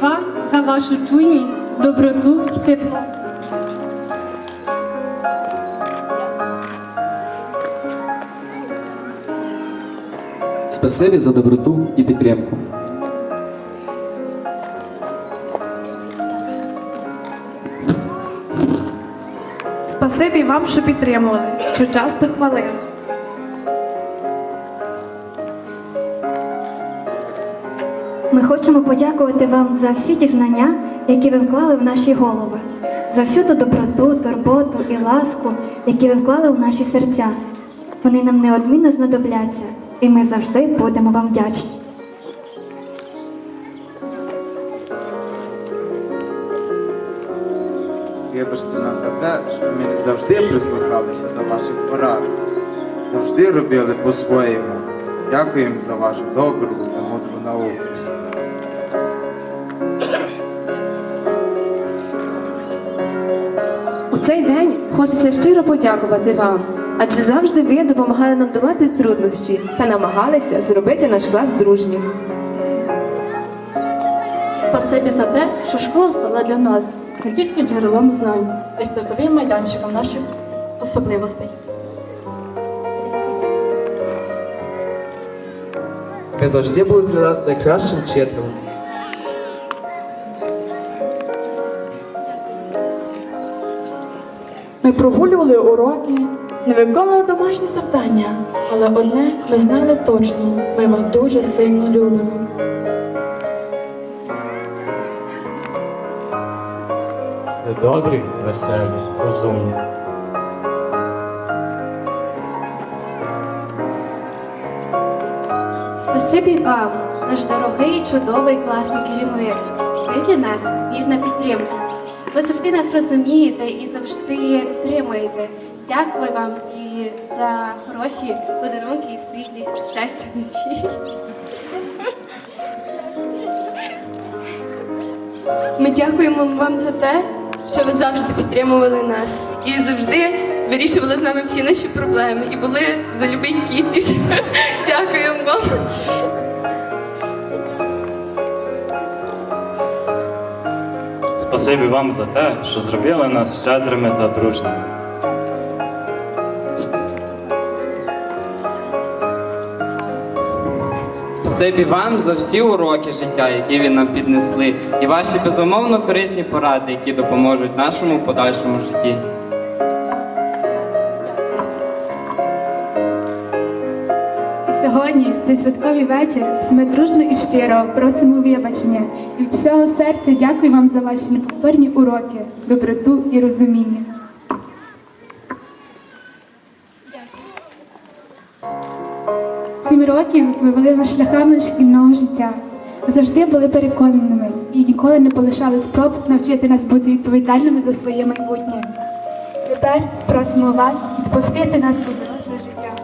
вам за вашу чуйність, доброту і тепло. Спасибі за доброту і підтримку. Спасибі вам, що підтримували, що часто хвалили. Ми хочемо подякувати вам за всі ті знання, які ви вклали в наші голови, за всю ту доброту, турботу і ласку, які ви вклали в наші серця. Вони нам неодмінно знадобляться, і ми завжди будемо вам вдячні. Вибачте нас за те, що ми завжди прислухалися до ваших порад, завжди робили по-своєму. Дякуємо за вашу добру та мудру науку. Цей день хочеться щиро подякувати вам, адже завжди ви допомагали нам долати труднощі та намагалися зробити наш клас дружнім. Спасибі за те, що школа стала для нас не тільки джерелом знань, а й стартовим майданчиком наших особливостей. Ви завжди були для нас найкращим вчителем. Ми прогулювали уроки, не виконували домашні завдання, але одне ми знали точно, ми вас дуже сильно любимо. Ви добрі, веселі, розумні. Спасибі вам, наш дорогий, чудовий класний керівник. Ви для нас вірна підтримка. Ви завжди нас розумієте і завжди підтримуєте. Дякую вам і за хороші подарунки і світлі щастя неділі. Ми дякуємо вам за те, що ви завжди підтримували нас і завжди вирішували з нами всі наші проблеми і були за любий кіпіш. Дякуємо вам. Спасибі вам за те, що зробили нас щедрими та дружніми. Спасибі вам за всі уроки життя, які ви нам піднесли, і ваші безумовно корисні поради, які допоможуть нашому подальшому житті. Сьогодні, цей святковий вечір, ми дружно і щиро просимо вибачення від всього серця дякую вам за ваші неповторні уроки, доброту і розуміння. Сім років ви вели нас шляхами шкільного життя. Завжди були переконаними і ніколи не полишали спроб навчити нас бути відповідальними за своє майбутнє. Тепер просимо вас відпустити нас у доросле життя.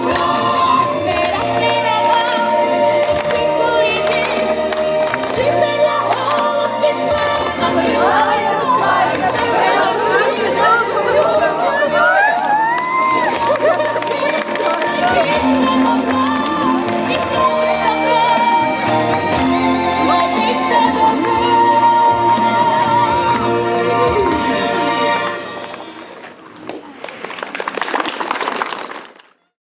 Lord.